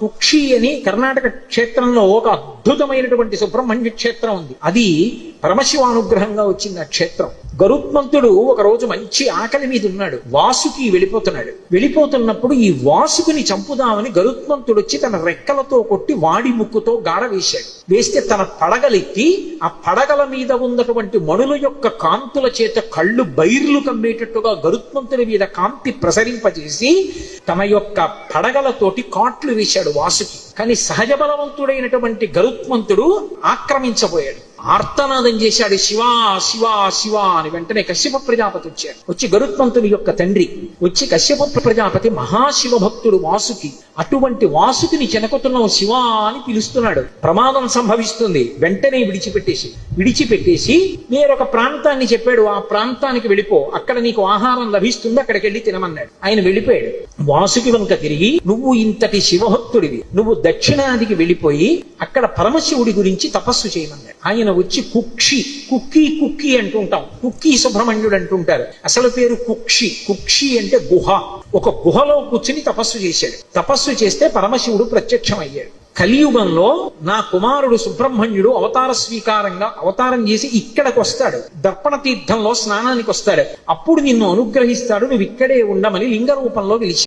కుక్షి అని కర్ణాటక క్షేత్రంలో ఒక అద్భుతమైనటువంటి సుబ్రహ్మణ్య క్షేత్రం ఉంది. అది పరమశివానుగ్రహంగా వచ్చింది ఆ క్షేత్రం. గరుత్మంతుడు ఒక రోజు మంచి ఆకలి మీద ఉన్నాడు. వాసుకి వెళ్ళిపోతున్నాడు. వెళ్ళిపోతున్నప్పుడు ఈ వాసుకుని చంపుదామని గరుత్మంతుడు వచ్చి తన రెక్కలతో కొట్టి వాడి ముక్కుతో గాడ వేశాడు. వేస్తే తన పడగలెత్తి ఆ పడగల మీద ఉన్నటువంటి మణుల యొక్క కాంతుల చేత కళ్ళు బైర్లు కమ్మేటట్టుగా గరుత్మంతుడి మీద కాంతి ప్రసరింపజేసి తన యొక్క పడగలతోటి కాట్లు వేశాడు వాసుకి. కానీ సహజ బలవంతుడైనటువంటి గరుత్మంతుడు ఆక్రమించబోయాడు. ఆర్తనాదం చేశాడు శివా శివా శివా అని వెంటనే కశ్యప ప్రజాపతి వచ్చాడు. వచ్చి గరుత్మంతుని యొక్క తండ్రి వచ్చి కశ్యప ప్రజాపతి మహాశివ భక్తుడు వాసుకి అటువంటి వాసుకిని చెనకొతున్నావు శివ అని పిలుస్తున్నాడు. ప్రమాదం సంభవిస్తుంది. వెంటనే విడిచిపెట్టేసి విడిచిపెట్టేసి వేరొక ప్రాంతాన్ని చెప్పాడు. ఆ ప్రాంతానికి వెళ్ళిపో. అక్కడ నీకు ఆహారం లభిస్తుంది. అక్కడికి వెళ్ళి తినమన్నాడు. ఆయన వెళ్ళిపోయాడు. వాసుకి వెనుక తిరిగి నువ్వు ఇంతటి శివభక్తుడివి. నువ్వు దక్షిణాదికి వెళ్ళిపోయి అక్కడ పరమశివుడి గురించి తపస్సు చేయమన్నాడు. ఆయన వచ్చి కుక్షి కుక్కీ కుక్కీ అంటుంటాం. కుక్కీ సుబ్రహ్మణ్యుడు అంటుంటారు. అసలు పేరు కుక్షి. కుక్షి అంటే గుహ. ఒక గుహలో కూర్చుని తపస్సు చేశాడు. తపస్సు చేస్తే పరమశివుడు ప్రత్యక్షమయ్యాడు. కలియుగంలో నా కుమారుడు సుబ్రహ్మణ్యుడు అవతార స్వీకారంగా అవతారం చేసి ఇక్కడికి వస్తాడు దర్పణ తీర్థంలో స్నానానికి వస్తాడు అప్పుడు నిన్ను అనుగ్రహిస్తాడు. నువ్వు ఇక్కడే ఉండమని లింగ రూపంలో పిలిచి